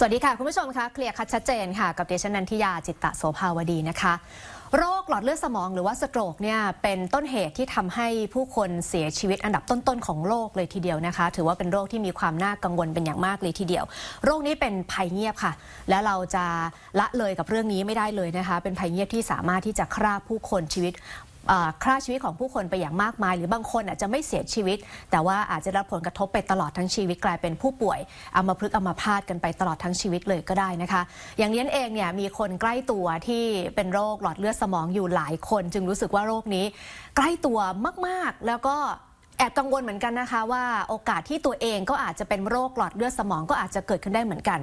สวัสดีค่ะ คุณผู้ชมคะเคลียร์คัดชัดเจนค่ะ กับเดชนันทิยาจิตตะโสภาวดีนะคะ โรคหลอดเลือดสมองหรือว่าสโตรกเนี่ยเป็นต้นเหตุที่ทำให้ผู้คนเสียชีวิตอันดับต้นๆของโลกเลยทีเดียวนะคะ ถือว่าเป็นโรคที่มีความน่ากังวลเป็นอย่างมากเลยทีเดียว โรคนี้เป็นภัยเงียบค่ะ และเราจะละเลยกับเรื่องนี้ไม่ได้เลยนะคะ เป็นภัยเงียบที่สามารถที่จะฆ่าผู้คนชีวิต ฆ่าชีวิตของผู้คนไปอย่างมากมาย หรือบางคนอาจจะไม่เสียชีวิต แต่ว่าอาจจะรับผลกระทบไปตลอดทั้งชีวิตกลายเป็นผู้ป่วยเอามาพฤกษ์อัมพาดกันไปตลอดทั้งชีวิตเลยก็ได้นะคะ อย่างนี้เองเนี่ยมีคนใกล้ตัวที่เป็นโรคหลอดเลือดสมองอยู่หลายคน จึงรู้สึกว่าโรคนี้ ใกล้ตัวมากๆแล้วก็ แอบกังวลเหมือนกันนะคะว่าโอกาสที่ตัวเองก็อาจจะเป็นโรคหลอดเลือดสมองก็อาจจะเกิดขึ้นได้เหมือนกัน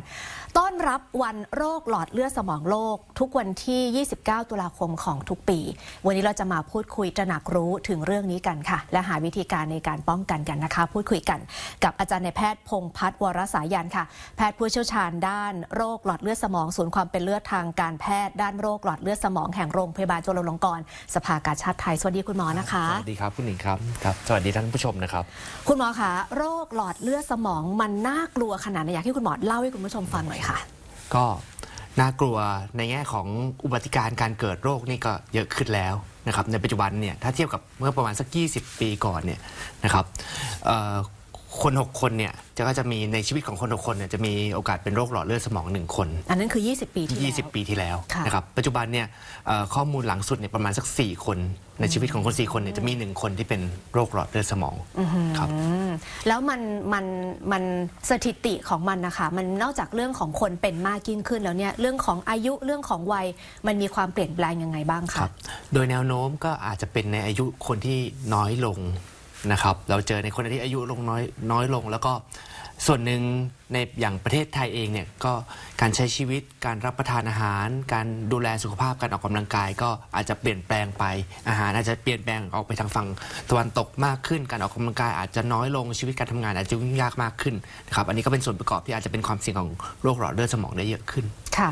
ต้อนรับวันโรคหลอดเลือดสมองโลก ทุกวันที่ 29 ตุลาคมของทุกปี วันนี้เราจะมาพูดคุยตระหนักรู้ถึงเรื่องนี้กันค่ะ และหาวิธีการในการป้องกันกันนะคะ พูดคุยกันกับอาจารย์ในแพทย์พงพัฒน์วรสายันค่ะ แพทย์ผู้เชี่ยวชาญด้านโรคหลอดเลือดสมองศูนย์ความเป็นเลือดทางการแพทย์ด้านโรคหลอดเลือดสมองแห่งโรงพยาบาลจุฬาลงกรณ์สภากาชาติไทยสวัสดีคุณหมอนะคะสวัสดีครับคุณหนิงครับครับสวัสดีท่านผู้ชมนะครับ คุณหมอคะโรคหลอดเลือดสมองมันน่ากลัวขนาดไหนอยากให้คุณหมอเล่าให้คุณผู้ชมฟังหน่อยค่ะ ก็น่ากลัวในแง่ของอุบัติการณ์การเกิดโรคนี่ก็เยอะขึ้นแล้วนะครับในปัจจุบันเนี่ยถ้าเทียบกับเมื่อประมาณสัก 20 ปีก่อนเนี่ยนะครับเอ่อ คน 6 คนเนี่ยจะก็จะมีในชีวิตของคน 6 คนเนี่ยจะมีโอกาสเป็นโรคหลอดเลือดสมอง 1 คน อันนั้นคือ 20 ปีที่แล้ว 20 ปีที่แล้วค่ะ นะครับปัจจุบันเนี่ยเอ่อข้อมูลหลังสุดเนี่ยประมาณสัก 4 คน ในชีวิตของคน 4 คนเนี่ยจะมี 1 คนที่เป็นโรคหลอดเลือดสมองครับ อืมแล้วมันมันมันสถิติของมันนะคะมันนอกจากเรื่องของคนเป็นมากยิ่งขึ้นแล้วเนี่ยเรื่องของอายุเรื่องของวัยมันมีความเปลี่ยนแปลงยังไงบ้างคคะ รับ โดยแนวโน้มก็อาจจะเป็นในอายุคนที่น้อยลง นะครับเราเจอในคนที่อายุลงน้อยน้อยลง แล้วก็ส่วนหนึ่งในอย่างประเทศไทยเองเนี่ยก็การใช้ชีวิตการรับประทานอาหาร การดูแลสุขภาพการออกกำลังกาย ก็อาจจะเปลี่ยนแปลงไปอาหารอาจจะเปลี่ยนแปลงออกไปทางฝั่งตะวันตกมากขึ้น การออกกำลังกายอาจจะน้อยลงชีวิตการทำงานอาจจะยุ่งยากมากขึ้นนะครับอันนี้ก็เป็นส่วนประกอบที่อาจจะเป็นความเสี่ยงของโรคหลอดเลือดสมองได้เยอะขึ้นค่ะ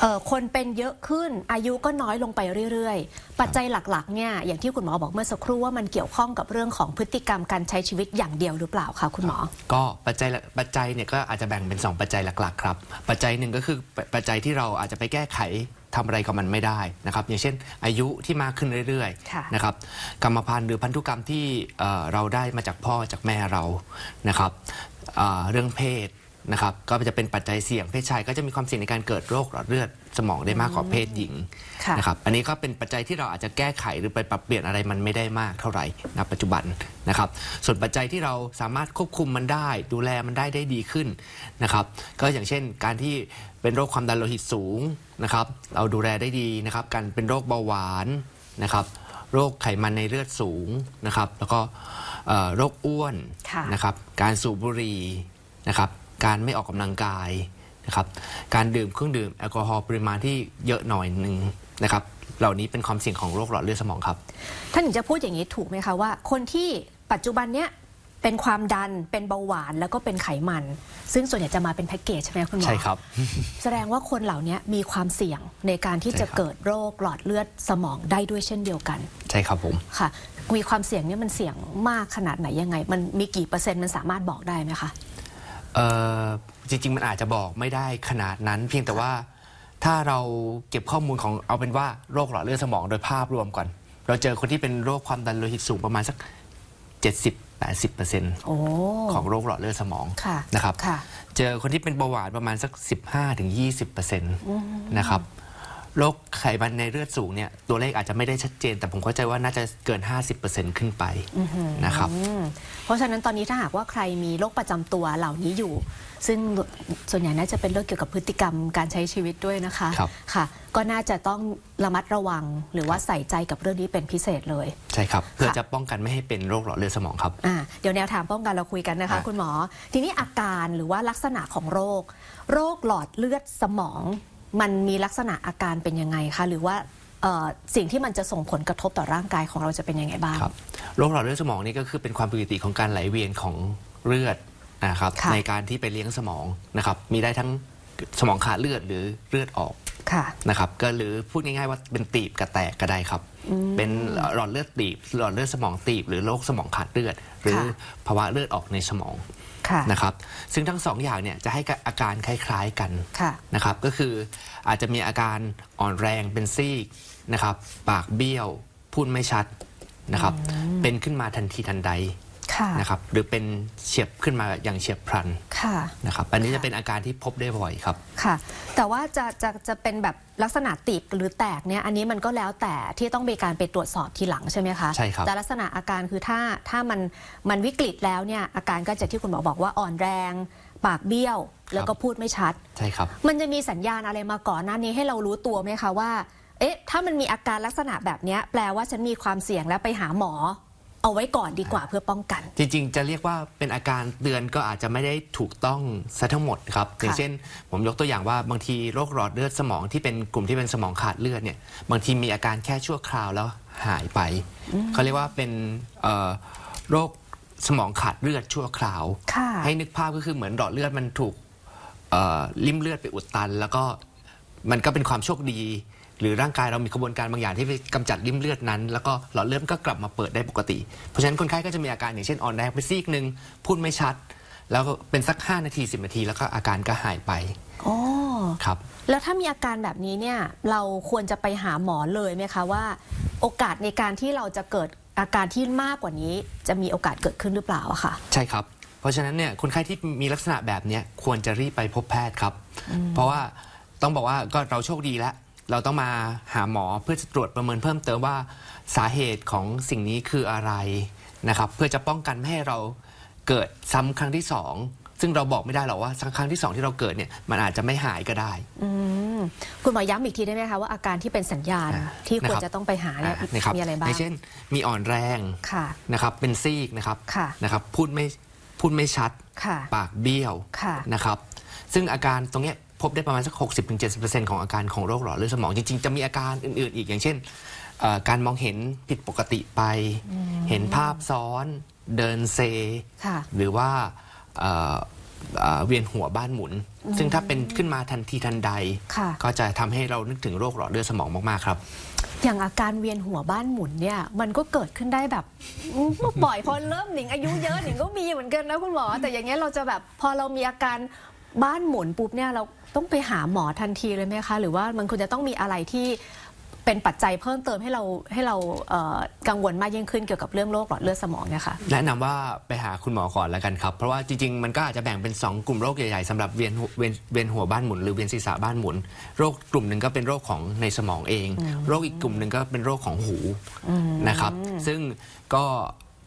เอ่อคนเป็นเยอะขึ้นอายุก็น้อยลงไปเรื่อยๆ ปัจจัยหลักๆเนี่ยอย่างที่คุณหมอบอกเมื่อสักครู่ว่ามันเกี่ยวข้องกับเรื่องของพฤติกรรมการใช้ชีวิตอย่างเดียวหรือเปล่าคะคุณหมอ ก็ปัจจัยละปัจจัยเนี่ยก็อาจจะแบ่งเป็น 2 ปัจจัยหลักๆครับ ปัจจัยหนึ่งก็คือปัปัจจัยที่เราอาจจะไปแก้ไขทำอะไรกับมันไม่ได้นะครับ อย่างเช่น อายุที่มากขึ้นเรื่อยค่ะๆนะครับกรรมพันธุ์หรือพันธุกรรมที่เอ่อเราได้มาจากพ่อจากแม่เรานะครับเอ่อเรื่องเพศ นะครับก็จะเป็นปัจจัยเสี่ยงเพศชายก็จะมีความเสี่ยงในการเกิดโรคหลอดเลือดสมองได้มากกว่าเพศหญิงค่ะนะครับอันนี้ก็เป็นปัจจัยที่เราอาจจะแก้ไขหรือไปปรับเปลี่ยนอะไรมันไม่ได้มากเท่าไหร่ณปัจจุบันนะครับ ส่วนปัจจัยที่เราสามารถควบคุมมันได้ ดูแลมันได้ได้ดีขึ้นนะครับ ก็อย่างเช่นการที่เป็นโรคความดันโลหิตสูงนะครับ เราดูแลได้ดีนะครับ การเป็นโรคเบาหวานนะครับ โรคไขมันในเลือดสูงนะครับ แล้วก็เอ่อโรคอ้วนค่ะ นะครับ การสูบบุหรี่นะครับ การไม่ออกกำลังกายนะครับการดื่มเครื่องดื่มแอลกอฮอล์ปริมาณที่เยอะหน่อยหนึ่งนะครับเหล่านี้เป็นความเสี่ยงของโรคหลอดเลือดสมองครับท่านถึงจะพูดอย่างนี้ถูกไหมคะว่า คนที่ปัจจุบันเนี้ยเป็นความดันเป็นเบาหวานแล้วก็เป็นไขมัน ซึ่งส่วนใหญ่จะมาเป็นแพ็กเกจใช่ไหมคุณหมอใช่ครับ แสดงว่าคนเหล่านี้มีความเสี่ยงในการที่จะใช่ครับเกิดโรคหลอดเลือดสมองได้ด้วยเช่นเดียวกัน ใช่ครับผมค่ะ มีความเสี่ยงเนี่ยมันเสี่ยงมากขนาดไหนยังไง มันมีกี่เปอร์เซ็นต์มันสามารถบอกได้ไหมคะ เอ่อจริง ๆ มันอาจจะบอกไม่ได้ขนาดนั้น เพียงแต่ว่าถ้าเราเก็บข้อมูลของเอาเป็นว่าโรคหลอดเลือดสมองโดยภาพรวมก่อน เราเจอคนที่เป็นโรคความดันโลหิตสูงประมาณสัก 70-80%โอ้ ของโรคหลอดเลือดสมองค่ะนะครับ ค่ะ เจอคนที่เป็นเบาหวานประมาณสัก 15-20%นะครับ โรคไขมันในเลือดสูงเนี่ยตัวเลขอาจจะไม่ได้ชัดเจน แต่ผมเข้าใจว่าน่าจะเกิน 50%ขึ้นไปนะครับอืมเพราะฉะนั้นตอนนี้ถ้าหากว่าใครมีโรคประจำตัวเหล่านี้อยู่ ซึ่งส่วนใหญ่น่าจะเป็นเรื่องเกี่ยวกับพฤติกรรมการใช้ชีวิตด้วยนะคะครับค่ะ ก็น่าจะต้องระมัดระวัง หรือว่าใส่ใจกับเรื่องนี้เป็นพิเศษเลยใช่ครับเพื่อค่ะจะป้องกันไม่ให้เป็นโรคหลอดเลือดสมองครับอ่าเดี๋ยวแนวทางป้องกันเราคุยกันนะคะอะคุณหมอ ทีนี้อาการหรือว่าลักษณะของโรค โรคหลอดเลือดสมอง มันมีลักษณะอาการเป็นยังไงคะหรือว่าเอ่อสิ่งที่มันจะส่งผลกระทบต่อร่างกายของเราจะเป็นยังไงบ้างครับโรคหลอดเลือดสมองนี่ก็คือเป็นความปกติของการไหลเวียนของเลือดนะครับค่ะในการที่ไปเลี้ยงสมองนะครับมีได้ทั้งสมองขาดเลือดหรือเลือดออกค่ะนะครับก็หรือพูดง่ายๆว่าเป็นตีบกระแตกก็ได้ครับ เป็นหลอดเลือดตีบ หลอดเลือดสมองตีบ หรือโรคสมองขาดเลือด หรือค่ะภาวะเลือดออกในสมองค่ะนะครับ ซึ่งทั้งสองอย่างเนี่ยจะให้อาการคล้าย ๆกันค่ะนะครับ ก็คืออาจจะมีอาการอ่อนแรงเป็นซีกนะครับ ปากเบี้ยว พูดไม่ชัดนะครับ เป็นขึ้นมาทันทีทันใด ค่ะนะครับหรือเป็นเฉียบขึ้นมาอย่างเฉียบพลันค่ะนะครับอันนี้ค่ะจะเป็นอาการที่พบได้บ่อยครับค่ะ แต่ว่าจะจะจะเป็นแบบลักษณะตีบหรือแตกเนี่ยอันนี้มันก็แล้วแต่ที่ต้องมีการไปตรวจสอบทีหลังใช่ไหมคะใช่ครับแต่ลักษณะอาการคือถ้าถ้ามันมันวิกฤตแล้วเนี่ยอาการก็จะที่คุณหมอบอกว่าอ่อนแรง ปากเบี้ยว แล้วก็พูดไม่ชัดใช่ครับมันจะมีสัญญาณอะไรมาก่อนหน้านี้ให้เรารู้ตัวไหมคะว่าเอ๊ะถ้ามันมีอาการลักษณะแบบเนี้ยแปลว่าฉันมีความเสี่ยงแล้วไปหาหมอ เอาไว้ก่อนดีกว่าเพื่อป้องกัน จริงๆ จะเรียกว่าเป็นอาการเตือนก็อาจจะไม่ได้ถูกต้องซะทั้งหมดครับอย่างเช่น ผมยกตัวอย่างว่าบางทีโรคหลอดเลือดสมองที่เป็นกลุ่มที่เป็นสมองขาดเลือดเนี่ยบางทีมีอาการแค่ชั่วคราวแล้วหายไปเขาเรียกว่าเป็นเอ่อโรคสมองขาดเลือดชั่วคราวค่ะให้นึกภาพก็คือเหมือนหลอดเลือดมันถูกเอ่อลิ่มเลือดไปอุดตัน แล้วก็มันก็เป็นความโชคดี หรือร่างกายเรามีกระบวนการบางอย่างที่ไปกำจัดลิ่มเลือดนั้น แล้วก็หลอดเลือดก็กลับมาเปิดได้ปกติ เพราะฉะนั้นคนไข้ก็จะมีอาการอย่างเช่นอ่อนแรงไปซีกหนึ่งพูดไม่ชัด แล้วก็เป็นสัก 5 นาที 10 นาที แล้วก็อาการก็หายไปอ๋อครับ แล้วถ้ามีอาการแบบนี้เนี่ยเราควรจะไปหาหมอเลยไหมคะว่า โอกาสในการที่เราจะเกิดอาการที่มากกว่านี้ จะมีโอกาสเกิดขึ้นหรือเปล่าอะค่ะใช่ครับ เพราะฉะนั้นเนี่ยคนไข้ที่มีลักษณะแบบเนี้ยควรจะรีบไปพบแพทย์ครับ เพราะว่าต้องบอกว่าก็เราโชคดีแล้ว เราต้องมาหาหมอเพื่อจะตรวจประเมินเพิ่มเติมว่าสาเหตุของสิ่งนี้คืออะไรนะครับ เพื่อจะป้องกันไม่ให้เราเกิดซ้ำครั้งที่สองซึ่งเราบอกไม่ได้หรอกว่าครั้งที่สองที่เราเกิดเนี่ยมันอาจจะไม่หายก็ได้อืมคุณหมอย้ำอีกทีได้ไหมคะว่าอาการที่เป็นสัญญาณอ่าที่ควรนะครับจะต้องไปหาเนี่ยอ่านะครับมีอะไรบ้างอย่างเช่น มีอ่อนแรงค่ะนะครับ เป็นซีกนะครับค่ะนะครับ พูดไม่พูดไม่ชัดค่ะปากเบี้ยวค่ะนะครับ ซึ่งอาการตรงเนี้ย พบได้ประมาณสัก 60-70%ของอาการของโรคหลอดเลือดสมอง จริง ๆ จะมีอาการอื่น ๆ อีกอย่างเช่นเอ่อการมองเห็นผิดปกติไป เห็นภาพซ้อนเดินเซ ค่ะ หรือว่าเอ่อเอ่อเวียนหัวบ้านหมุน ซึ่งถ้าเป็นขึ้นมาทันทีทันใด ค่ะ ก็จะทำให้เรานึกถึงโรคหลอดเลือดสมองมากๆครับ อย่างอาการเวียนหัวบ้านหมุนเนี่ย มันก็เกิดขึ้นได้แบบอืมบ่อยพอเริ่มหนิงอายุเยอะหนิงก็มีเหมือนกันนะคุณหมอแต่อย่างเงี้ยเราจะแบบพอเรามีอาการบ้านหมุนปุ๊บเนี่ยเรา ต้องไปหาหมอทันทีเลยไหมคะ หรือว่ามันควรจะต้องมีอะไรที่เป็นปัจจัยเพิ่มเติมให้เราให้เราเอ่อกังวลมากยิ่งขึ้นเกี่ยวกับเรื่องโรคหลอดเลือดสมองเนี่ยค่ะ แนะนำว่าไปหาคุณหมอก่อนแล้วกันครับ เพราะว่าจริงๆ มันก็อาจจะแบ่งเป็น 2 กลุ่มโรคใหญ่ๆสำหรับเวียนหัวเวียนเวียนหัวบ้านหมุนหรือเวียนศีรษะบ้านหมุน โรคกลุ่มหนึ่งก็เป็นโรคของในสมองเอง โรคอีกกลุ่มหนึ่งก็เป็นโรคของหูนะครับ ซึ่งก็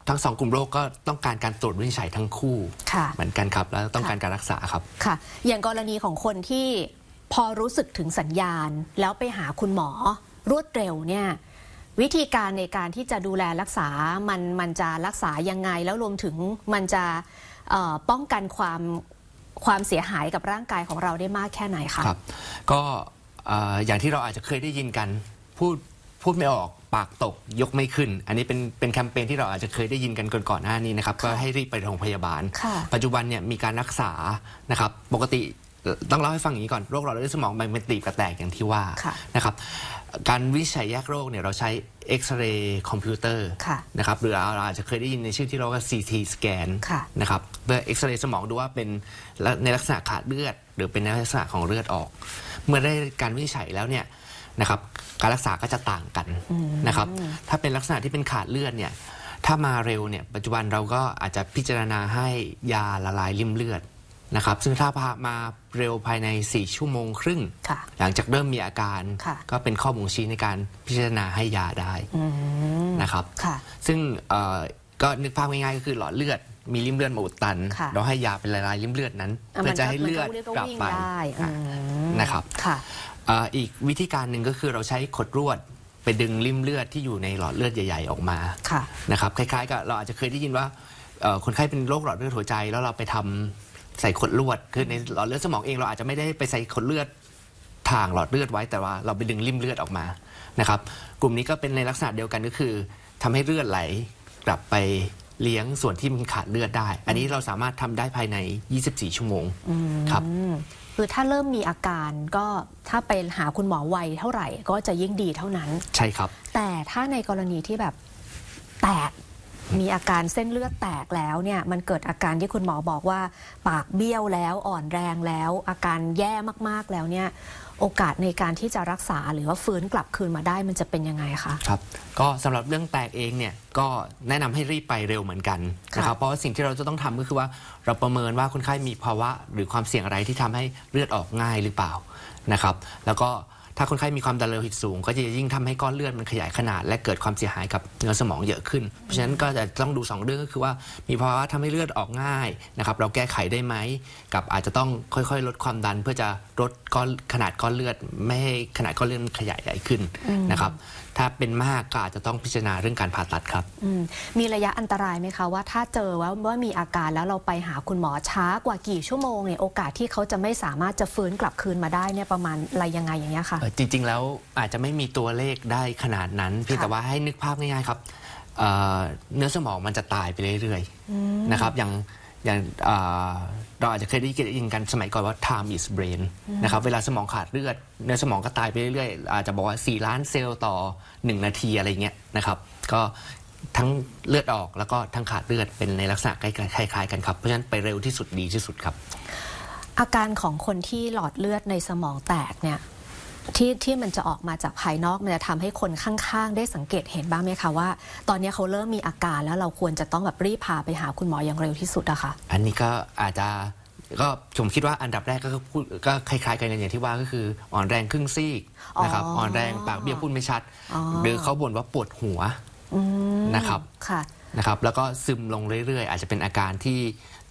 ทั้งสองกลุ่มโรคก็ต้องการการตรวจวินิจฉัยทั้งคู่ ค่ะ เหมือนกันครับ แล้วต้องการการรักษาครับ ค่ะ อย่างกรณีของคนที่พอรู้สึกถึงสัญญาณ แล้วไปหาคุณหมอรวดเร็วเนี่ยวิธีการในการที่จะดูแลรักษา มันมันจะรักษายังไง แล้วรวมถึงมันจะเอ่อป้องกันความความเสียหายกับร่างกายของเราได้มากแค่ไหนคะ ครับ ก็เอ่ออย่างที่เราอาจจะเคยได้ยินกัน พูดพูดไม่ออก ปากตกยกไม่ขึ้น อันนี้เป็นเป็นแคมเปญที่เราอาจจะเคยได้ยินกันก่อนก่อนหน้านี้นะครับก็ให้รีบไปโรงพยาบาล ค่ะปัจจุบันเนี่ยมีการรักษานะครับปกติเอ่อต้องเล่าให้ฟังอย่างนี้ก่อนโรคหลอดเลือดสมองมันเป็นตีบกระแตกอย่างที่ว่าค่ะนะครับการวินิจฉัยแยกโรคเนี่ยเราใช้เอ็กซเรย์คอมพิวเตอร์ค่ะนะครับหรือเราอาจจะเคยได้ยินในชื่อที่เราว่า CT สแกนค่ะ นะครับเพื่อเอ็กซเรย์สมองดูว่าเป็นในลักษณะขาดเลือด หรือเป็นในลักษณะของเลือดออก เมื่อได้การวินิจฉัยแล้วเนี่ย นะครับการรักษาก็จะต่างกันนะครับถ้าเป็นลักษณะที่เป็นขาดเลือดเนี่ยถ้ามาเร็วเนี่ยปัจจุบันเราก็อาจจะพิจารณาให้ยาละลายริ่มเลือดนะครับซึ่งถ้าพามาเร็วภายใน 4 ชั่วโมงครึ่งค่ะหลังจากเริ่มมีอาการค่ะก็เป็นข้อบ่งชี้ในการพิจารณาให้ยาได้นะครับค่ะซึ่งเอ่อก็นึกภาพง่ายๆก็คือหลอดเลือด มีริ่มเลือดมาอุดตัน ค่ะ เราให้ยาเป็นละลายริ่มเลือดนั้นอะเพื่อจะมันก็ให้เลือดมันก็กลับวิ่งไปได้อะอืมนะครับ ค่ะเอ่ออีกวิธีการหนึ่งก็คือเราใช้ขดรวดไปดึงริ่มเลือดที่อยู่ในหลอดเลือดใหญ่ ๆ ออกมาค่ะนะครับคล้ายๆกับเราอาจจะเคยได้ยินว่าเอ่อคนไข้เป็นโรคหลอดเลือดหัวใจ แล้วเราไปทำใส่ขดลวดคือในหลอดเลือดสมองเองเราอาจจะไม่ได้ไปใส่ขดเลือดทางหลอดเลือดไว้แต่ว่าเราไปดึงริ่มเลือดออกมานะครับ กลุ่มนี้ก็เป็นในลักษณะเดียวกันก็คือทำให้เลือดไหลกลับไป เลี้ยงส่วนที่มันขาดเลือดได้ อันนี้เราสามารถทำได้ภายใน 24 ชั่วโมงครับอืมคือถ้าเริ่มมีอาการก็ถ้าไปหาคุณหมอไวเท่าไหร่ ก็จะยิ่งดีเท่านั้น ใช่ครับ แต่ถ้าในกรณีที่แบบแตก มีอาการเส้นเลือดแตกแล้วเนี่ยมันเกิดอาการที่คุณหมอบอกว่า ปากเบี้ยวแล้วอ่อนแรงแล้ว อาการแย่มากๆแล้วเนี่ยโอกาสในการที่จะรักษาหรือว่าฟื้นกลับคืนมาได้มันจะเป็นยังไงคะครับก็สำหรับเรื่องแตกเองเนี่ยก็แนะนำให้รีบไปเร็วเหมือนกันนะครับค่ะเพราะว่าสิ่งที่เราจะต้องทำก็คือว่าเราประเมินว่าคนไข้มีภาวะหรือความเสี่ยงอะไรที่ทำให้เลือดออกง่ายหรือเปล่านะครับ แล้วก็ ถ้าคนไข้มีความดันโลหิตสูง ก็จะยิ่งทำให้ก้อนเลือดมันขยายขนาด และเกิดความเสียหายกับเนื้อสมองเยอะขึ้น เพราะฉะนั้นก็จะต้องดูสองเรื่องก็คือว่ามีภาวะทำให้เลือดออกง่ายนะครับเราแก้ไขได้ไหมกับอาจจะต้องค่อยๆ ลดความดันเพื่อจะลดก้อนขนาดก้อนเลือด ไม่ให้ขนาดก้อนเลือดมันขยายใหญ่ขึ้นนะครับ ถ้าเป็นมากก็อาจจะต้องพิจารณาเรื่องการผ่าตัดครับ อืมมีระยะอันตรายไหมคะว่าถ้าเจอว่าว่ามีอาการแล้วเราไปหาคุณหมอช้ากว่ากี่ชั่วโมงเนี่ยโอกาสที่เขาจะไม่สามารถจะฟื้นกลับคืนมาได้เนี่ยประมาณอะไรยังไงอย่างเงี้ยค่ะ เอ่อจริง ๆ แล้วอาจจะไม่มีตัวเลขได้ขนาดนั้นเพียงค่ะ แต่ว่าให้นึกภาพง่ายๆครับเอ่อเนื้อสมองมันจะตายไปเรื่อยๆนะครับอย่างอย่างเอ่อ เราอาจจะเคยได้ยินกันสมัยก่อนว่า time is brain นะครับเวลาสมองขาดเลือดเนื้อสมองก็ตายไปเรื่อยๆ อาจจะบอกว่า 4 ล้านเซลล์ต่อ 1 นาทีอะไรเงี้ยนะครับก็ทั้งเลือดออกแล้วก็ทั้งขาดเลือดเป็นในลักษณะใกล้ๆคล้ายๆกันครับ เพราะฉะนั้นไปเร็วที่สุดดีที่สุดครับ อาการของคนที่หลอดเลือดในสมองแตกเนี่ย ที่ที่มันจะออกมาจากภายนอกมันจะทำให้คนข้างๆ ได้สังเกตเห็นบ้างไหมคะว่า ตอนนี้เขาเริ่มมีอาการแล้วเราควรจะต้องแบบรีบพาไปหาคุณหมออย่างเร็วที่สุดอะค่ะ อันนี้ก็อาจจะก็ผมคิดว่าอันดับแรกก็คือพูดก็คล้ายๆกันอย่างที่ว่าก็คืออ่อนแรงครึ่งซีกนะครับอ๋ออ่อ่อนแรงปากเบี้ยวพูดไม่ชัดอ๋อหรือเขาบ่นว่าปวดหัวอืมนะครับค่ะ นะครับแล้วก็ซึมลงเรื่อยๆ อาจจะเป็นอาการที่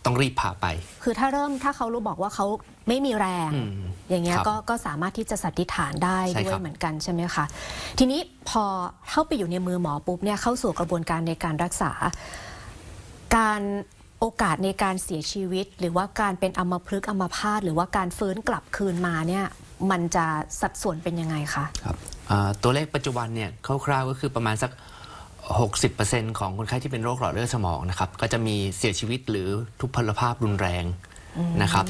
ต้องรีบพาไป คือถ้าเริ่มถ้าเขารู้บอกว่าเขาไม่มีแรง อืมอย่างเงี้ยครับก็ก็สามารถที่จะสันนิษฐานได้ใช่ด้วครัยบเหมือนกันใช่ไหมคะ ทีนี้พอเข้าไปอยู่ในมือหมอปุ๊บเนี่ยเข้าสู่กระบวนการในการรักษา การโอกาสในการเสียชีวิต หรือว่าการเป็นอัมพฤกษ์อัมพาตหรือว่าการฟื้นกลับคืนมาเนี่ยมันจะสัดส่วนเป็นยังไงคะ ครับอ่าตัวเลขปัจจุบันเนี่ยคร่าวๆก็คือประมาณสัก 60%ของคนไข้ที่เป็นโรคหลอดเลือดสมองนะครับ ก็จะมีเสียชีวิตหรือทุพพลภาพรุนแรงนะครับ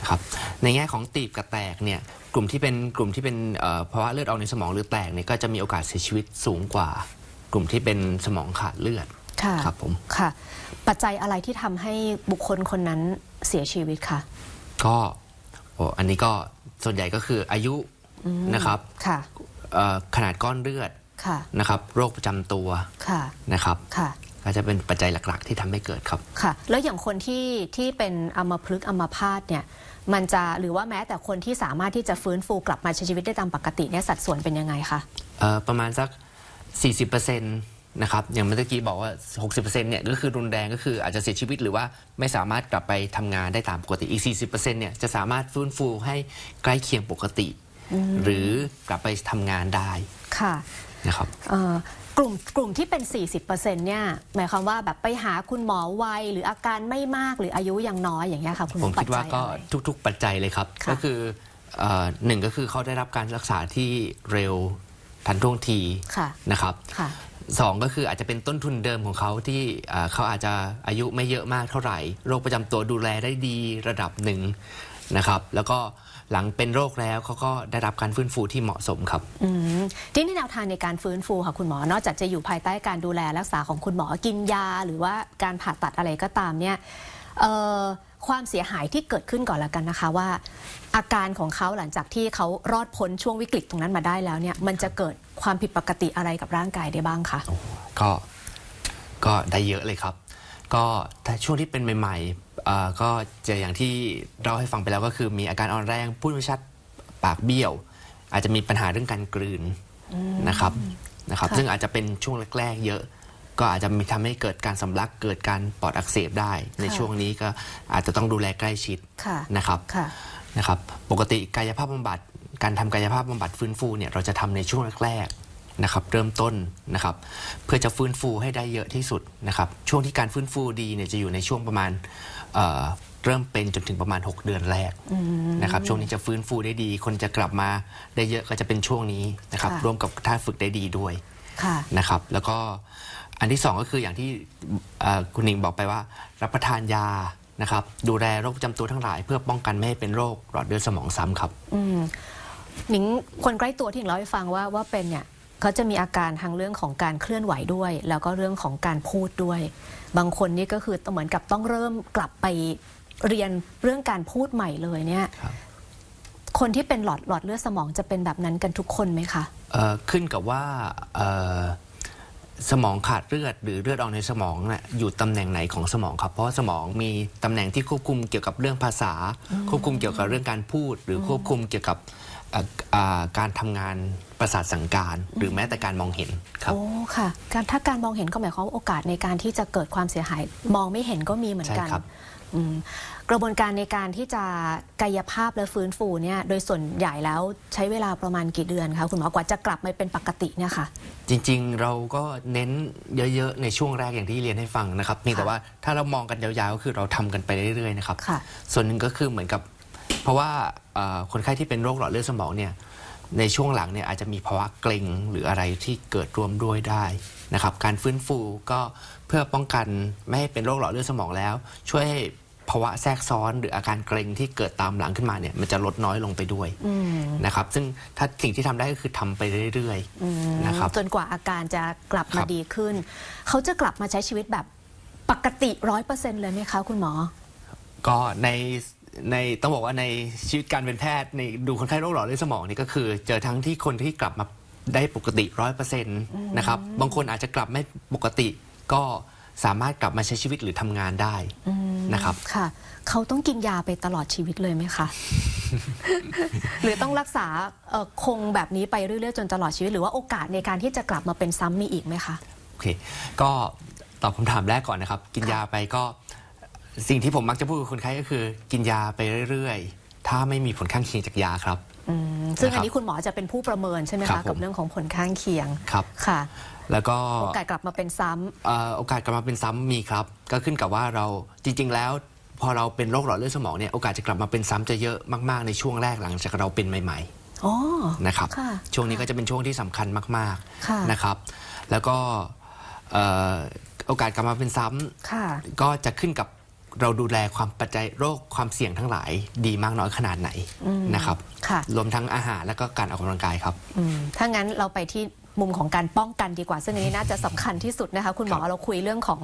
นะครับ ในแง่ของตีบกับแตกเนี่ยกลุ่มที่เป็นกลุ่มที่เป็นเอ่อภาวะเลือดออกในสมองหรือแตกเนี่ยก็จะมีโอกาสเสียชีวิตสูงกว่า กลุ่มที่เป็นสมองขาดเลือดค่ะครับผมค่ะ ปัจจัยอะไรที่ทำให้บุคคลคนนั้นเสียชีวิตคะก็โอ้อันนี้ก็ส่วนใหญ่ก็คืออายุนะครับค่ะเอ่อขนาดก้อนเลือด ค่ะ นะครับ โรคประจำตัวค่ะ นะครับ ค่ะ ก็จะเป็นปัจจัยหลักๆ ที่ทำให้เกิดครับ ค่ะ แล้วอย่างคนที่ที่เป็นอัมพฤกษ์อัมพาตเนี่ย มันจะหรือว่าแม้แต่คนที่สามารถที่จะฟื้นฟูกลับมาใช้ชีวิตได้ตามปกติเนี่ยสัดส่วนเป็นยังไงคะ เอ่อประมาณสัก 40%นะครับ อย่างเมื่อกี้บอกว่า 60%เนี่ยก็คือรุนแรงก็คืออาจจะเสียชีวิตหรือว่าไม่สามารถกลับไปทำงานได้ตามปกติ อีก 40%เนี่ยจะสามารถฟื้นฟูให้ใกล้เคียงปกติ หรือกลับไปทำงานได้ ค่ะ นะครับ เอ่อกลุ่มกลุ่มที่เป็น 40%เนี่ยหมายความว่าแบบไปหาคุณหมอไวหรืออาการไม่มากหรืออายุยังน้อยอย่างเงี้ยค่ะคุณหผมมอคิดว่าปัจจัยก็อะไร ทุกๆปัจจัยเลยครับ ค่ะก็คือเอ่อหนึ่งก็คือเขาได้รับการรักษาที่เร็วทันท่วงทีค่ะ นะครับค่ะ สองก็คืออาจจะเป็นต้นทุนเดิมของเขาที่เอ่อเขาอาจจะอายุไม่เยอะมากเท่าไหร่ โรคประจำตัวดูแลได้ดีระดับหนึ่งนะครับ แล้วก็ หลังเป็นโรคแล้วเขาก็ได้รับการฟื้นฟูที่เหมาะสมครับ อืมทีนี้แนวทางในการฟื้นฟูค่ะคุณหมอ นอกจากจะอยู่ภายใต้การดูแลรักษาของคุณหมอกินยา หรือว่าการผ่าตัดอะไรก็ตามเนี่ยเอ่อความเสียหายที่เกิดขึ้นก่อนละกันนะคะว่า อาการของเขาหลังจากที่เขารอดพ้นช่วงวิกฤตตรงนั้นมาได้แล้วเนี่ยมันจะเกิดความผิดปกติอะไรกับร่างกายได้บ้างคะ ก็ก็ได้เยอะเลยครับ ก็ถ้าช่วงที่เป็นใหม่ๆเอ่อก็จะอย่างที่เราให้ฟังไปแล้วก็คือมีอาการอ่อนแรงพูดไม่ชัดปากเบี้ยว อาจจะมีปัญหาเรื่องการกลืนนะครับนะครับค่ะซึ่งอาจจะเป็นช่วงแรก ๆ เยอะ ก็อาจจะมีทำให้เกิดการสำลักเกิดการปอดอักเสบได้ ในช่วงนี้ก็อาจจะต้องดูแลใกล้ชิดค่ะนะครับค่ะนะครับ ปกติกายภาพบำบัดการทำกายภาพบำบัดฟื้นฟูเนี่ยเราจะทำในช่วงแรกๆ นะครับเริ่มต้นนะครับเพื่อจะฟื้นฟูให้ได้เยอะที่สุดนะครับช่วงที่การฟื้นฟูดีเนี่ยจะอยู่ในช่วงประมาณเอ่อเริ่มเป็นจนถึงประมาณ 6 เดือนแรกนะครับช่วงนี้จะฟื้นฟูได้ดี คนจะกลับมาได้เยอะก็จะเป็นช่วงนี้นะครับค่ะ ร่วมกับท่าฝึกได้ดีด้วย ค่ะ นะครับแล้วก็อันที่สองก็คืออย่างที่เอ่อคุณหนิงบอกไปว่า รับประทานยานะครับดูแลโรคประจำตัวทั้งหลาย เพื่อป้องกันไม่ให้เป็นโรคหลอดเลือดสมองซ้ำครับ อืมหนิงคนใกล้ตัวที่หนิงเล่าให้ฟังว่าว่าเป็นเนี่ย เขาจะมีอาการทางเรื่องของการเคลื่อนไหวด้วย แล้วก็เรื่องของการพูดด้วย บางคนนี่ก็คือเหมือนกับต้องเริ่มกลับไปเรียนเรื่องการพูดใหม่เลยเนี่ยครับคนที่เป็นหลอดหลอดเลือดสมองจะเป็นแบบนั้นกันทุกคนไหมคะเอ่อขึ้นกับว่าเอ่อสมองขาดเลือดหรือเลือดออกในสมองน่ะอยู่ตำแหน่งไหนของสมองครับเพราะว่าสมองมีตำแหน่งที่ควบคุมเกี่ยวกับเรื่องภาษา ควบคุมเกี่ยวกับเรื่องการพูด หรือควบคุมเกี่ยวกับ เอ่ออ่าการทำงานประสาทสั่งการหรือแม้แต่การมองเห็นครับ โอ้ค่ะ การถ้าการมองเห็นก็หมายความว่าโอกาสในการที่จะเกิดความเสียหาย มองไม่เห็นก็มีเหมือนกันใช่ครับอืมกระบวนการในการที่จะกายภาพและฟื้นฟูเนี่ยโดยส่วนใหญ่แล้วใช้เวลาประมาณกี่เดือนคะคุณหมอกว่าจะกลับมาเป็นปกติเนี่ยค่ะ จริงๆเราก็เน้นเยอะๆในช่วงแรกอย่างที่เรียนให้ฟังนะครับเพียงแต่ว่าถ้าเรามองกันยาวๆก็คือเราทำกันไปเรื่อยๆนะครับ ค่ะ ส่วนหนึ่งก็คือเหมือนกับ เพราะว่าเอ่อคนไข้ที่เป็นโรคหลอดเลือดสมองเนี่ยในช่วงหลังเนี่ยอาจจะมีภาวะเกร็งหรืออะไรที่เกิดร่วมด้วยได้นะครับการฟื้นฟูก็เพื่อป้องกันไม่ให้เป็นโรคหลอดเลือดสมองแล้ว ช่วยให้ภาวะแทรกซ้อนหรืออาการเกร็งที่เกิดตามหลังขึ้นมาเนี่ยมันจะลดน้อยลงไปด้วยอืมนะครับซึ่งถ้าสิ่งที่ทำได้ก็คือทำไปเรื่อยอืมๆนะครับ จนกว่าอาการจะกลับครัมาบ ดีขึ้น เขาจะกลับมาใช้ชีวิตแบบปกติร้อยเปอร์เซ็นเลยไหมคะคุณหมอ ก็ใน ในต้องบอกว่าในชีวิตการเป็นแพทย์ในดูคนไข้โรคหลอดเลือดสมองนี่ก็คือ เจอทั้งที่คนที่กลับมาได้ปกติร้อยเปอร์เซ็นต์นะครับบางคนอาจจะกลับไม่ปกติก็สามารถกลับมาใช้ชีวิตหรือทำงานได้นะครับค่ะ เขาต้องกินยาไปตลอดชีวิตเลยไหมคะ หรือต้องรักษาเอ่อคงแบบนี้ไปเรื่อยๆจนตลอดชีวิต หรือว่าโอกาสในการที่จะกลับมาเป็นซ้ำมีอีกไหมคะ โอเค ก็ตอบคำถามแรกก่อนนะครับ กินยาไปก็ สิ่งที่ผมมักจะพูดกับคนไข้ก็คือ กินยาไปเรื่อยๆ ถ้าไม่มีผลข้างเคียงจากยาครับ อืมซึ่งนะครับอันนี้คุณหมอจะเป็นผู้ประเมินใช่ไหมครัคะบผม กับเรื่องของผลข้างเคียงครับ ค่ะแล้วก็โอกาสกลับมาเป็นซ้ำ เอ่อโอกาสกลับมาเป็นซ้ำมีครับ ก็ขึ้นกับว่าเราจริง ๆ แล้ว พอเราเป็นโรคหลอดเลือดสมองเนี่ยโอกาสจะกลับมาเป็นซ้ำจะเยอะมากๆในช่วงแรกหลังจากเราเป็นใหม่ ๆ อ๋อ นะครับค่ะช่วงนี้ก็จะเป็นช่วงที่สำคัญมากค่ะ ๆนะครับ แล้วก็เอ่อโอกาสกลับมาเป็นซ้ค่ะำก็จะขึ้นกับ เราดูแลความปัจจัยโรคความเสี่ยงทั้งหลาย ดีมากน้อยขนาดไหนนะครับค่ะ รวมทั้งอาหารและก็การออกกำลังกายครับ อืมถ้างั้นเราไปที่มุมของการป้องกันดีกว่า ซึ่งอันนี้น่าจะสำคัญที่สุดนะคะ คุณหมอครับเราคุยเรื่องของ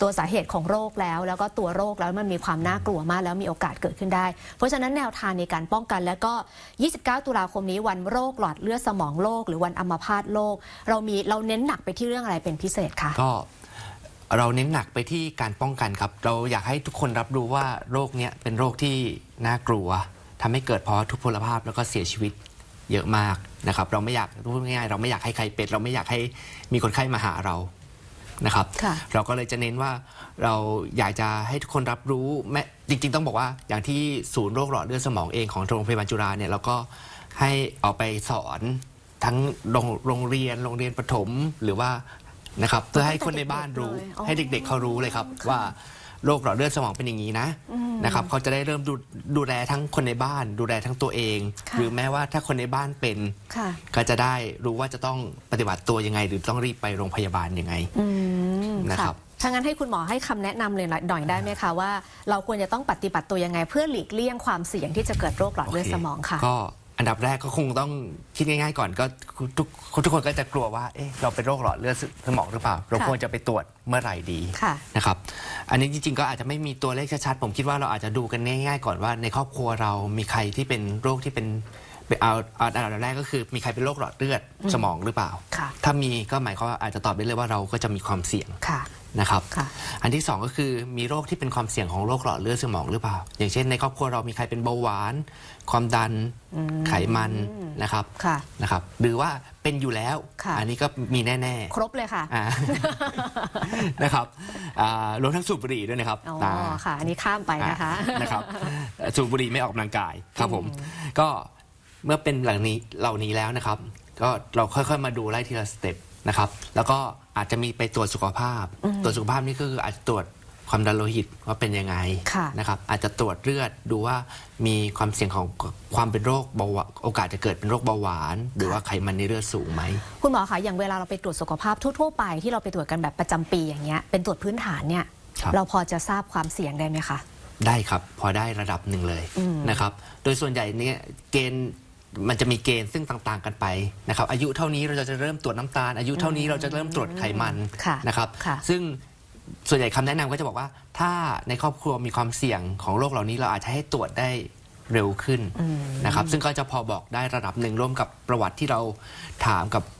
ตัวสาเหตุของโรคแล้ว แล้วก็ตัวโรคแล้วมันมีความน่ากลัวมากแล้วมีโอกาสเกิดขึ้นได้ เพราะฉะนั้นแนวทางในการป้องกันแล้วก็ 29 ตุลาคมนี้วันโรคหลอดเลือดสมองโลก หรือวันอัมพาตโลก เรามีเราเน้นหนักไปที่เรื่องอะไรเป็นพิเศษคะ ก็ เราเน้นหนักไปที่การป้องกันครับ เราอยากให้ทุกคนรับรู้ว่าโรคเนี้ยเป็นโรคที่น่ากลัวทำให้เกิดภาวะทุพพลภาพแล้วก็เสียชีวิตเยอะมากนะครับ เราไม่อยากพูดง่ายๆเราไม่อยากให้ใครเป็น เราไม่อยากให้มีคนไข้มาหาเรานะครับค่ะเราก็เลยจะเน้นว่าเราอยากจะให้ทุกคนรับรู้แม้จริง ๆ ต้องบอกว่าอย่างที่ศูนย์โรคหลอดเลือดสมองเองของโรงพยาบาลจุฬาเนี่ยเราก็ให้เอาไปสอนทั้งโรงโรงเรียนโรงเรียนประถม หรือว่า นะครับเพื่อให้คนในบ้านรู้ตั้งแต่เด็กๆเลยอ๋อ ให้เด็ก ๆเขารู้เลยครับค่ะว่าโรคหลอดเลือดสมองเป็นอย่างนี้นะนะครับเขาจะได้เริ่มดูดูแลทั้งคนในบ้าน ดูแลทั้งตัวเอง ค่ะ หรือแม้ว่าถ้าคนในบ้านเป็น ค่ะ ก็จะได้รู้ว่าจะต้องปฏิบัติตัวยังไง หรือต้องรีบไปโรงพยาบาลยังไง อืมนะครับ ถ้างั้นให้คุณหมอให้คำแนะนำเลยหน่อยได้ไหมคะว่า เราควรจะต้องปฏิบัติตัวยังไง เพื่อหลีกเลี่ยงความเสี่ยงที่จะเกิดโรคหลอดเลือดสมองค่ะ ก็ อันดับแรกก็คงต้องคิดง่ายๆก่อนก็ทุกทุกคนก็จะกลัวว่าเอ๊ะเราเป็นโรคหลอดเลือดสมองหรือเปล่า เราค่ะควรจะไปตรวจเมื่อไหร่ดีค่ะนะครับอันนี้จริงๆก็อาจจะไม่มีตัวเลขชัดๆผมคิดว่าเราอาจจะดูกันง่ายๆก่อนว่า ในครอบครัวเรามีใครที่เป็นโรคที่เป็นเป็นเอาเอาอันดับแรกก็คือมีใครเป็นโรคหลอดเลือดสมองหรือเปล่าค่ะถ้ามีก็หมายความว่าอาจจะตอบได้เลยว่าเราก็จะมีความเสี่ยงค่ะ นะครับค่ะอันที่สองก็คือมีโรคที่เป็นความเสี่ยงของโรคหลอดเลือดสมองหรือเปล่า อย่างเช่นในครอบครัวเรามีใครเป็นเบาหวาน ความดันไขมันนะครับค่ะนะครับ หรือว่าเป็นอยู่แล้วค่ะอันนี้ก็มีแน่ครบเลยค่ะๆอ่านะครับอ่ารวมทั้งสูบบุหรี่ด้วยนะครับอ๋อค่ะ อันนี้ข้ามไปนะคะอ่านะครับสูบบุหรี่ไม่ออกกำลังกายครับผม ก็เมื่อเป็นหลังนี้เหล่านี้แล้วนะครับ ก็เราค่อยๆมาดูไล่ทีละสเต็ป นะครับแล้วก็อาจจะมีไปตรวจสุขภาพ ตรวจสุขภาพนี่ก็คืออาจจะตรวจความดันโลหิตว่าเป็นยังไงค่ะนะครับอาจจะตรวจเลือดดูว่ามีความเสี่ยงของความเป็นโรคเบาหวานโอกาสจะเกิดเป็นโรคเบาหวาน หรือว่าไขมันในเลือดสูงไหมคุณหมอคะอย่างเวลาเราไปตรวจสุขภาพทั่วๆไปที่เราไปตรวจกันแบบประจำปีอย่างเงี้ยเป็นตรวจพื้นฐานเนี่ยครับเราพอจะทราบความเสี่ยงได้ไหมคะได้ครับ พอได้ระดับหนึ่งเลยอืมนะครับ โดยส่วนใหญ่เนี่ยเกณฑ์ มันจะมีเกณฑ์ซึ่งต่างๆกันไปนะครับอายุเท่านี้เราจะเริ่มตรวจน้ำตาล อายุเท่านี้เราจะเริ่มตรวจไขมันค่ะนะครับค่ะซึ่งส่วนใหญ่คำแนะนำก็จะบอกว่า ถ้าในครอบครัวมีความเสี่ยงของโรคเหล่านี้เราอาจจะให้ตรวจได้เร็วขึ้นนะครับซึ่งก็จะพอบอกได้ระดับหนึ่งร่วมกับประวัติที่เราถามกับเอ่อ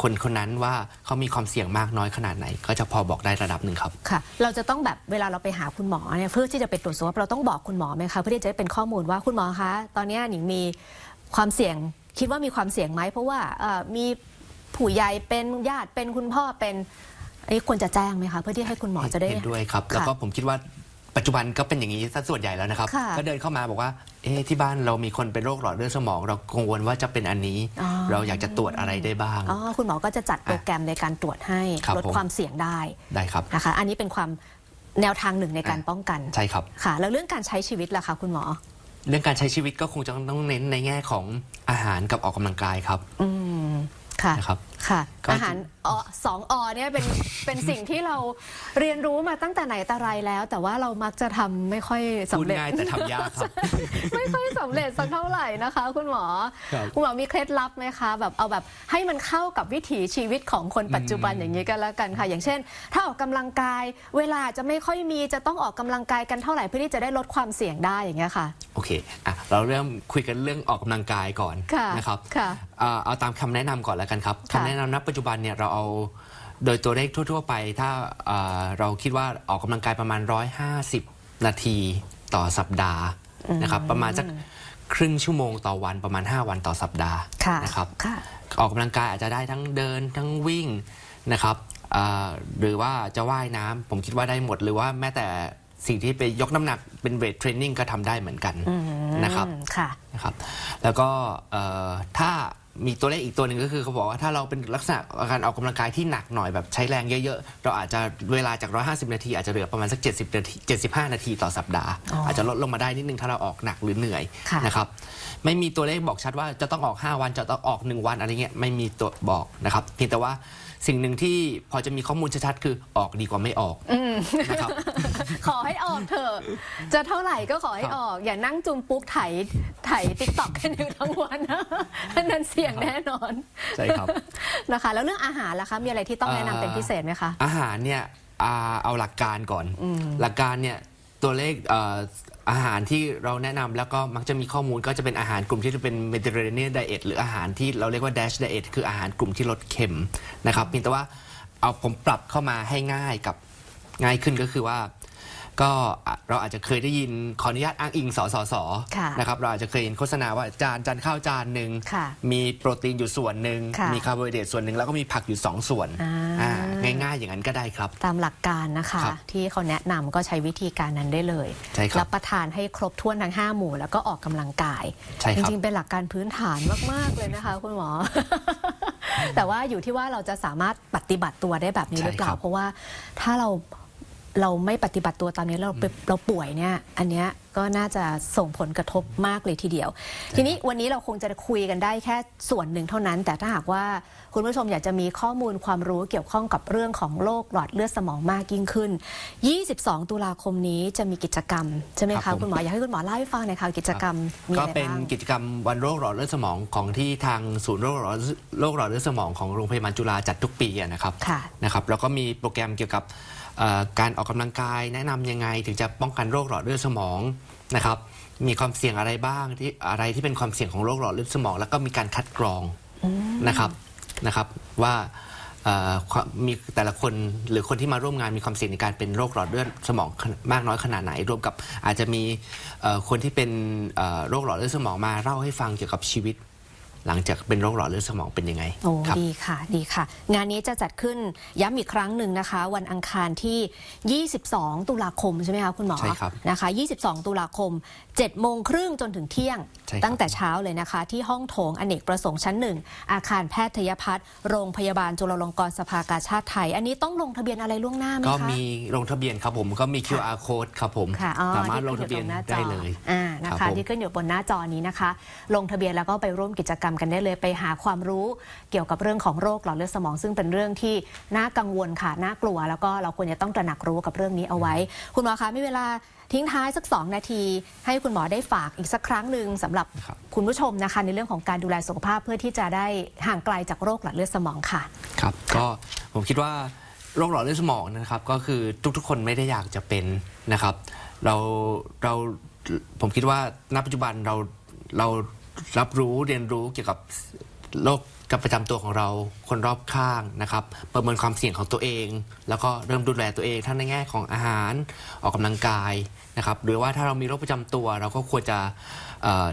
คนคนนั้นว่าเขามีความเสี่ยงมากน้อยขนาดไหน ก็จะพอบอกได้ระดับหนึ่งครับค่ะ เราจะต้องแบบเวลาเราไปหาคุณหมอเนี่ยเพื่อที่จะไปตรวจสุขภาพเราต้องบอกคุณหมอไหมคะเพื่อที่จะได้เป็นข้อมูลว่าคุณหมอคะ ตอนนี้ยหนิงมีความเสี่ยงคิดว่ามีความเสี่ยงไหมเพราะว่ามีผู้ใหญ่เป็นญาติเป็นคุณพ่อเป็นอันนี้ควรจะแจ้งไหมคะเพื่อที่ให้คุณหมอจะได้เห็นด้วยครับแล้วก็ผมคิดว่า ปัจจุบันก็เป็นอย่างนี้ซะส่วนใหญ่แล้วนะครับ ค่ะ ก็เดินเข้ามาบอกว่า เอ๊ะที่บ้านเรามีคนเป็นโรคหลอดเลือดสมอง เรากังวลว่าจะเป็นอันนี้อ๋อเราอยากจะตรวจอะไรได้บ้าง อ๋อคุณหมอก็จะจัดโปรแกรมในการตรวจให้ครับลดผม ความเสี่ยงได้ได้ครับ นะคะ อันนี้เป็นความแนวทางหนึ่งในการป้องกันใช่ครับ ค่ะ แล้วเรื่องการใช้ชีวิตล่ะคะคุณหมอ เรื่องการใช้ชีวิตก็คงจะต้องเน้นในแง่ของอาหารกับออกกำลังกายครับอืมค่ะนะครับ ค่ะ ก็ อาหาร อสองอเนี่ยเป็นเป็นสิ่งที่เราเรียนรู้มาตั้งแต่ไหนแต่ไรแล้ว แต่ว่าเรามักจะทำไม่ค่อยพูสำดเร็จ ง่ายแต่ทำยากครับ ไม่ค่อยสำเร็จสักเท่าไหร่นะคะ คุณหมอ ครับ คุณหมอมีเคล็ดลับไหมคะแบบเอาแบบให้มันเข้ากับวิถีชีวิตของคนปัจจุบันอย่างนี้กันแล้วกันค่ะ อย่างเช่น ถ้าออกกำลังกาย เวลาจะไม่ค่อยมีจะต้องออกกำลังกายกันเท่าไหร่เพื่อที่จะได้ลดความเสี่ยงได้อย่างเงี้ยค่ะ โอเคอะเราเริ่มคุยกันเรื่องออกกำลังกายก่อนค่ะนะครับค่ะ อ่าเอาตามคำแนะนำก่อนแล้วกันครับค่ะ คำแนะนำณปัจจุบันเนี่ยเราเอาโดยตัวเลขทั่ว ๆ ไป ถ้าอ่าเราคิดว่าออกกำลังกายประมาณ 150 นาทีต่อสัปดาห์นะครับ ประมาณสักครึ่งชั่วโมงต่อวันประมาณ 5 วันต่อสัปดาห์ค่ะนะครับ ค่ะ ออกกำลังกายอาจจะได้ทั้งเดินทั้งวิ่งนะครับอ่าหรือว่าจะว่ายน้ำผมคิดว่าได้หมด หรือว่าแม้แต่สิ่งที่ไปยกน้ำหนักเป็นเวทเทรนนิ่งก็ทำได้เหมือนกันนะครับอืมค่ะ นะครับ แล้วก็เอ่อถ้า มีตัวเลขอีกตัวหนึ่งก็คือเขาบอกว่าถ้าเราเป็นลักษณะการออกกำลังกายที่หนักหน่อยแบบใช้แรงเยอะๆ เราอาจจะเวลาจาก 150 นาทีอาจจะเหลือประมาณสัก 70นาที75 นาทีต่อสัปดาห์ อ๋อออาจจะลดลงมาได้นิดนึงถ้าเราออกหนักหรือเหนื่อยค่ะ นะครับไม่มีตัวเลขบอกชัดว่าจะต้องออก 5 วันจะต้องออก 1 วันอะไรเงี้ยไม่มีตัวบอกนะครับเพียงแต่ว่า สิ่งหนึ่งที่พอจะมีข้อมูลชัดๆคือออกดีกว่าไม่ออกนะครับ ขอให้ออกเถอะ จะเท่าไหร่ก็ขอให้ครับออก อย่านั่งจุมปุ๊กไถไถติ๊กต็อกกันอยู่ทั้งวันนะอันนั้นเสี่ยงแน่นอนใช่ครับ นะคะ แล้วเรื่องอาหารล่ะคะมีอะไรที่ต้องแนะนำเป็นพิเศษไหมคะ อาหารเนี่ยอ่าเอาหลักการก่อน หลักการเนี่ยตัวเลขเอ่อ อาหารที่เราแนะนำแล้วก็มักจะมีข้อมูลก็จะเป็นอาหารกลุ่มที่จะเป็นเมดิเตอร์เรเนียนไดเอทหรืออาหารที่เราเรียกว่า dash diet คืออาหารกลุ่มที่ลดเค็มนะครับเพียงแต่ว่าเอาผมปรับเข้ามาให้ง่ายกับง่ายขึ้นก็คือว่า ก็อะเราอาจจะเคยได้ยินขออนุญาตอ้างอิงสสสค่ะนะครับเราอาจจะเคยเห็นโฆษณาว่าจานจานข้าวจานหนึ่งค่ะมีโปรตีนอยู่ส่วนหนึ่งค่ะมีคาร์โบไฮเดรตส่วนหนึ่งแล้วก็มีผักอยู่สองส่วนอ่า อ่าง่ายๆ อย่างนั้นก็ได้ครับ ตามหลักการนะคะ ครับที่เขาแนะนำก็ใช้วิธีการนั้นได้เลยใช่ครับรับประทานให้ครบถ้วนทั้ง 5 หมู่แล้วก็ออกกำลังกาย ใช่จครับ ริงๆ เป็นหลักการพื้นฐานมาก ๆ เลยนะคะ คุณหมอ แต่ว่าอยู่ที่ว่าเราจะสามารถปฏิบัติตัวได้แบบนี้หรือเปล่า ใช่ครับเพราะว่าถ้าเรา เราไม่ปฏิบัติตัวตามนี้แล้วเราไปเราป่วยเนี่ยอันเนี้ยก็น่าจะส่งผลกระทบมากเลยทีเดียว ทีนี้วันนี้เราคงจะคุยกันได้แค่ส่วนหนึ่งเท่านั้น แต่ถ้าหากว่าคุณผู้ชมอยากจะมีข้อมูลความรู้เกี่ยวข้องกับเรื่องของโรคหลอดเลือดสมองมากยิ่งขึ้น 22 ตุลาคมนี้จะมีกิจกรรม ใช่ไหมครัคะบผมคุณหมอ อยากให้คุณหมอเล่าให้ฟังหน่อยค่ะกิจกรรมมีก็อะไรเป็นบ้างกิจกรรมวันโรคหลอดเลือดสมองของที่ทางศูนย์โรคหลอดโรคหลอดเลือดสมองของโรงพยาบาลจุฬาจัดทุกปีอะนะครับค่ะนะครับแล้วก็มีโปรแกรมเกี่ยวกับเอ่อ การออกกำลังกายแนะนำยังไง ถึงจะป้องกันโรคหลอดเลือดสมองนะครับ มีความเสี่ยงอะไรบ้างที่อะไรที่เป็นความเสี่ยงของโรคหลอดเลือดสมอง แล้วก็มีการคัดกรองนะครับนะครับว่ามีแต่ละคนหรือคนที่มาร่วมงานมีความเสี่ยงในการเป็นโรคหลอดเลือดสมองมากน้อยขนาดไหน รวมกับอาจจะมีคนที่เป็นโรคหลอดเลือดสมองมาเล่าให้ฟังเกี่ยวกับชีวิต หลังจากเป็นโรคหลอดเลือดสมองเป็นยังไงโอ้ครับ ดีค่ะดีค่ะ งานนี้จะจัดขึ้นย้ำอีกครั้งหนึ่งนะคะ วันอังคารที่ 22 ตุลาคมใช่ไหมคะคุณหมอใช่ครับนะคะ 22 ตุลาคม7โมงครึ่งจนถึงเที่ยง ใช่ครับ ตั้งแต่เช้าเลยนะคะ ที่ห้องโถงอเนกประสงค์ชั้นหนึ่งอาคารแพทยพัฒน์โรงพยาบาลจุฬาลงกรณ์สภากาชาติไทย อันนี้ต้องลงทะเบียนอะไรล่วงหน้าไหมคะ ก็มีลงทะเบียนครับผมก็มี QR code ครับผม ค่ะอ๋อสามารถลงที่ทะเบียนขึ้อได้เลย อ่า นะครัคะบผมที่ขึ้นอยู่บนหน้าจอนี้นะคะ ลงทะเบียนแล้วก็ไปร่วมกิจกรรมกันได้เลยไปหาความรู้เกี่ยวกับเรื่องของโรคหลอดเลือดสมอง ซึ่งเป็นเรื่องที่น่ากังวลค่ะน่ากลัว แล้วก็เราควรจะต้องตระหนักรู้กับเรื่องนี้เอาไว้ คุณหมอคะมีเวลาทิ้งท้ายสัก 2 นาที ให้คุณหมอได้ฝากอีกสักครั้งหนึ่งสำหรับครับคุณผู้ชมนะคะ ในเรื่องของการดูแลสุขภาพเพื่อที่จะได้ห่างไกลจากโรคหลอดเลือดสมองค่ะครับก็ผมคิดว่าโรคหลอดเลือดสมองนะครับ ก็คือทุกๆ คนไม่ได้อยากจะเป็นนะครับ เราเรา ผมคิดว่าณปัจจุบันเราเรารับรู้เรียนรู้เกี่ยวกับโรคกับประจำตัวของเราคนรอบข้างนะครับ ประเมินความเสี่ยงของตัวเอง แล้วก็เริ่มดูแลตัวเองทั้งในแง่ของอาหารออกกำลังกายนะครับหรือว่าถ้าเรามีโรคประจำตัวเราก็ควรจะ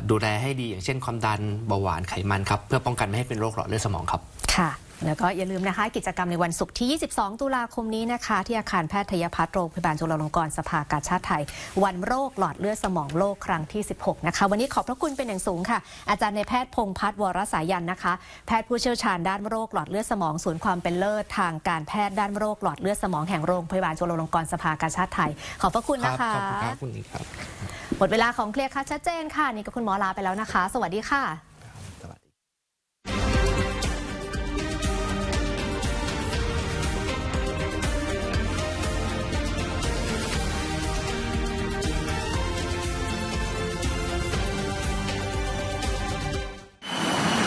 ดูแลให้ดีอย่างเช่นความดันเบาหวานไขมันครับ เพื่อป้องกันไม่ให้เป็นโรคหลอดเลือดสมองครับค่ะ แล้วก็อย่าลืมนะคะกิจกรรมในวันศุกร์ที่ 22 ตุลาคมนี้นะคะ ที่อาคารแพทยพัฒน์โรงพยาบาลจุฬาลงกรณ์สภากาชาติไทย วันโรคหลอดเลือดสมองโลกครั้งที่ 16 นะคะ วันนี้ขอบพระคุณเป็นอย่างสูงค่ะ อาจารย์ในแพทย์พงษ์พัฒน์วรสายันนะคะ แพทย์ผู้เชี่ยวชาญด้านโรคหลอดเลือดสมองศูนย์ความเป็นเลิศทางการแพทย์ด้านโรคหลอดเลือดสมองแห่งโรงพยาบาลจุฬาลงกรณ์สภากาชาติไทย ขอบพระคุณครันะบคะขอบคุณครับคุณหญิงครับหมดเวลาของเคลียร์คัดชัดเจนค่ะ นี่กับคุณหมอลาไปแล้วนะคะ สวัสดีค่ะ